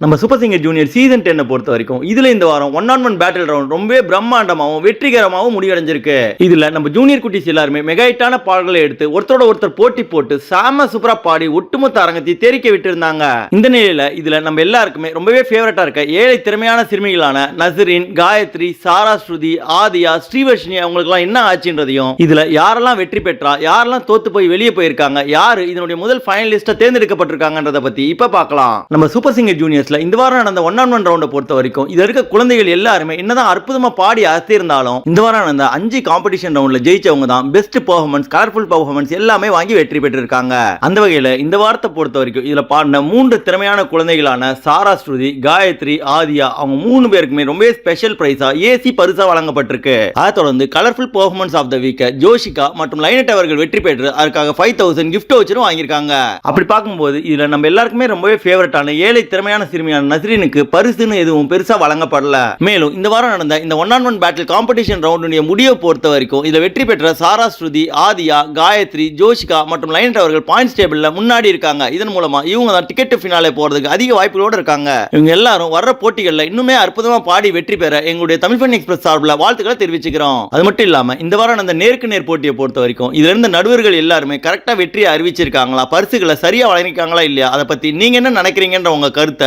நம்ம super singer junior season டென்னை பொறுத்த வரைக்கும் இதுல இந்த வாரம் one on one battle round ரொம்பவே பிரம்மாண்டமாகவும் வெற்றிகரமாகவும் முடிவடைஞ்சிருக்கு. இதுல நம்ம ஜூனியர் குட்டிஸ் எல்லாருமே மெகாயிட்டான பாடல்களை எடுத்து ஒருத்தரோட ஒருத்தர் போட்டி போட்டு சாம சூப்பரா பாடி ஒட்டுமொத்த அரங்கத்தை தெரிக்க விட்டு இந்த நிலையில இதுல நம்ம எல்லாருக்குமே ரொம்பவே ஃபேவரட்டா இருக்க ஏழை திறமையான சிறுமிகளான நசரின் காயத்ரி சாரா ஸ்ருதி ஆதியா ஸ்ரீவர்ஷினி அவங்களுக்குலாம் என்ன ஆச்சுன்றதையும் இதுல யாரெல்லாம் வெற்றி பெற்றா யாரெல்லாம் தோத்து போய் வெளியே போயிருக்காங்க யாரு இதனுடைய முதல் ஃபைனலிஸ்டா தேர்ந்தெடுக்கப்பட்டிருக்காங்கன்றத பத்தி இப்ப பார்க்கலாம். நம்ம சூப்பர் சிங்கர் ஜூனியர்ஸ்ல இந்த வாரம் நடந்த ஒன் ஆன் ஒன் ரவுண்டை பொறுத்த வரைக்கும் இது இருக்க குழந்தைகள் எல்லாருமே என்னதான் அற்புதமா பாடி அசத்திருந்தாலும் இந்த வாரம் நடந்த அஞ்சு காம்படிஷன் ரவுண்ட்ல ஜெயிச்சவங்க தான் பெஸ்ட் பெர்ஃபார்மன்ஸ் கலர்ஃபுல் பெர்ஃபார்மன்ஸ் எல்லாமே வாங்கி வெற்றி பெற்றிருக்காங்க. அந்த வகையில் இந்த வாரத்தை பொறுத்த வரைக்கும் இதில் பாடின மூன்று திறமையான குழந்தைகளான சாரா ஸ்ருதி காயத்ரி ஆதியா அவங்க மூணு பேருக்குமே ரொம்பவே ஸ்பெஷல் பிரைஸா ஏசி பரிசா வழங்கப்பட்டிருக்கு. அதை தொடர்ந்து colourful performance of the week Joshika மற்றும் லைனட் அவர்கள் வெற்றி பெற்று அதுக்காக ஃபைவ் தௌசண்ட் கிஃப்ட் வச்சிரும் வாங்கியிருக்காங்க. அப்படி பார்க்கும்போது இதுல நம்ம எல்லாருக்குமே ரொம்பவே ஃபேவரட்டான ஏழை திறமையான சிறுமியான நஸ்ரீனுக்கு பரிசுன்னு எதுவும் பெருசா வழங்கப்படல. மேலும் இந்த வாரம் நடந்த இந்த one on one battle competition ரவுண்டுடைய முடிவை பொறுத்த வரைக்கும் இதுல வெற்றி பெற்ற சாரா ஸ்ருதி ஆதியா காயத்ரி ஜோஷிகா மற்றும் லைனட் அவர்கள் பாயிண்ட்ஸ் டேபிள்ல முன்னாடி இருக்காங்க. இதன் மூலமா இவங்க தான் டிக்கெட் ஃபினாலே போறதுக்கு அதிக வாய்ப்புகளோட இருக்காங்க. இவங்க எல்லாரும் வர்ற போட்டிகள்ல இன்னுமே அற்புதமா பாடி வெற்றி பெற எங்களுடைய தமிழ் பண்ணி எக்ஸ்பிரஸ் சார்பில் வாழ்த்துக்களை தெரிவிச்சுக்கிறோம். அது மட்டும் இல்லாம இந்த வாரம் அந்த நேருக்கு நேர் போட்டியை பொறுத்த வரைக்கும் இதுல இருந்த நடுவர்கள் எல்லாருமே கரெக்டா வெற்றியை அறிவிச்சிருக்காங்களா? பரிசுகளை சரியா வழங்கிருக்காங்களா இல்லையா? அதை பத்தி நீங்க என்ன நினைக்கிறீங்கன்ற உங்க கருத்தை